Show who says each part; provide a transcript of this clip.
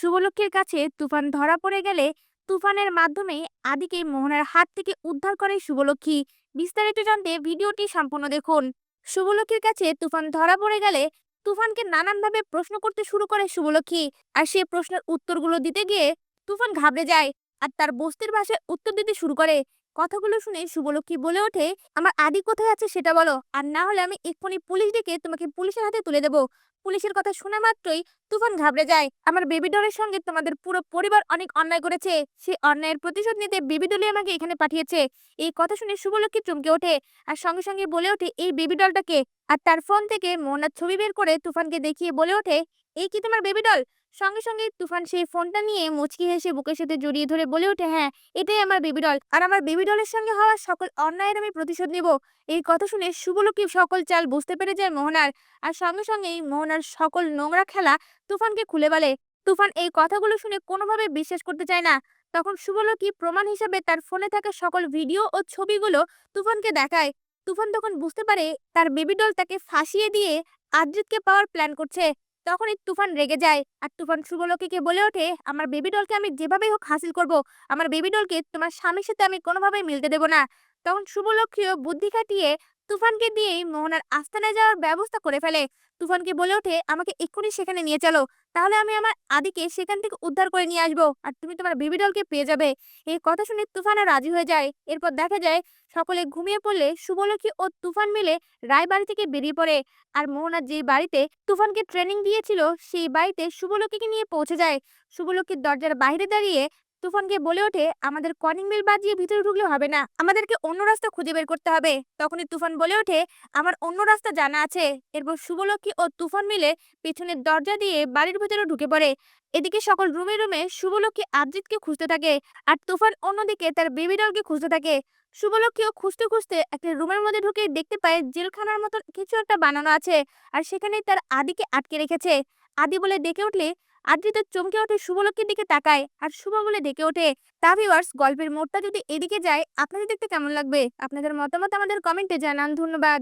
Speaker 1: শুভলক্ষীর কাছে তুফান ধরা পড়ে গেলে তুফানের মাধ্যমে আদিকে মোহনার হাত থেকে উদ্ধার করে শুভলক্ষী বিস্তারিত জানতে ভিডিওটি সম্পূর্ণ দেখুন। শুভলক্ষীর কাছে তুফান ধরা পড়ে গেলে তুফানকে নানানভাবে প্রশ্ন করতে শুরু করে শুভলক্ষী আর সে প্রশ্নের উত্তরগুলো দিতে গিয়ে তুফান ঘাবড়ে যায় আর তার বস্তির ভাষায় উত্তর দিতে শুরু করে। কথাগুলো শুনে শুভলক্ষী বলে ওঠে, আমার আদি কোথায় আছে সেটা বলো। আর না হলে আমি এক্ষুনি পুলিশ ডেকে তোমাকে পুলিশের হাতে তুলে দেবো। পুলিশের কথা শোনা মাত্রই তুফান ঘাবড়ে যায়। আমার বেবি ডলের সঙ্গে তোমাদের পুরো পরিবার অনেক অন্যায় করেছে। সেই অন্যায়ের প্রতিশোধ নিতে বেবি ডলই আমাকে এখানে পাঠিয়েছে। এই কথা শুনে শুভলক্ষী চমকে ওঠে আর সঙ্গে সঙ্গে বলে ওঠে, এই বেবি ডলটাকে আর তার ফোন থেকে মোহনার ছবি বের করে তুফানকে দেখিয়ে বলে ওঠে, এই কি তোমার বেবি ডল সঙ্গে সঙ্গে তুফান সেই ফোনটা নিয়ে মুচকি হেসে বুকের সাথে জড়িয়ে ধরে বলে ওঠে হ্যাঁ এটাই আমার বেবি ডল আর আমার বেবি ডলের সঙ্গে হওয়া সকল অন্যায়ের আমি প্রতিশোধ নেব। এই কথা শুনে শুভলক্ষী সকল চাল বুঝতে পেরে যায় মোহনার। আর সঙ্গে সঙ্গেই মোহনার সকল নোংরা খেলা তুফানকে খুলে বলে। তুফান এই কথাগুলো শুনে কোনোভাবে বিশ্বাস করতে চায় না। তখন শুভলক্ষী প্রমাণ হিসাবে তার ফোনে থাকা সকল ভিডিও ও ছবিগুলো তুফানকে দেখায়। তুফান তখন বুঝতে পারে তার বেবি ডল তাকে ফাঁসিয়ে দিয়ে আদ্রিতকে পাওয়ার প্ল্যান করছে। তখনই তুফান রেগে যায়। আর তুফান শুভলক্ষীকে বলে ওঠে, আমার বেবি ডলকে আমি যেভাবেই হোক হাসিল করব, আমার বেবি ডলকে তোমার স্বামীর সাথে আমি কোনোভাবেই মিলতে দেবো না। তখন শুভলক্ষীও বুদ্ধি খাটিয়ে তুফানকে দিয়েই মোহনার আস্তানায় যাওয়ার ব্যবস্থা করে ফেলে। তুফানকে বলে ওঠে, আমাকে এক্ষুনি সেখানে নিয়ে চলো। তাহলে আমি আমার আদিকে সেখান থেকে উদ্ধার করে নিয়ে আসব আর তুমি তোমার বেবি ডলকে পেয়ে যাবে এই কথা শুনে তুফানও রাজি হয়ে যায়। এরপর দেখা যায়, সকলে ঘুমিয়ে পড়লে শুভলক্ষী ও তুফান মিলে রায় বাড়ি থেকে বেরিয়ে পড়ে। আর মোহনার যে বাড়িতে তুফানকে ট্রেনিং দিয়েছিল, সেই বাড়িতে শুভলক্ষীকে নিয়ে পৌঁছে যায়। শুভলক্ষীর দরজার বাইরে দাঁড়িয়ে তুফানকে বলে ওঠে, আমাদের কলিং বেল বাজিয়ে ভিতরে ঢুকলে হবে না। আমাদেরকে অন্য রাস্তা খুঁজে বের করতে হবে। তখনই তুফান বলে ওঠে, আমার অন্য রাস্তা জানা আছে। এরপর শুভলক্ষী ও তুফান মিলে পিছনের দরজা দিয়ে বাড়ির ভিতরে ঢুকে পড়ে। এদিকে সকল রুমে রুমে শুভলক্ষী আদ্রিতকে খুঁজতে থাকে আর তুফান অন্যদিকে তার বেবি ডলকে খুঁজতে থাকে। শুভলক্ষীও খুঁজতে খুঁজতে একটা রুমের মধ্যে ঢুকে দেখতে পায় জেলখানার মতন কিছু একটা বানানো আছে আর সেখানে তার আদিকে আটকে রেখেছে। আদি বলে ডেকে উঠলে আদ্রিত চমকে ওঠে শুভলক্ষ্মীর দিকে তাকায় আর শুভ বলে ডেকে ওঠে, তা ভিউয়ার্স গল্পের মোড়টা যদি এদিকে যায়, আপনাদের দেখতে কেমন লাগবে? আপনাদের মতামত আমাদের কমেন্টে জানান, ধন্যবাদ।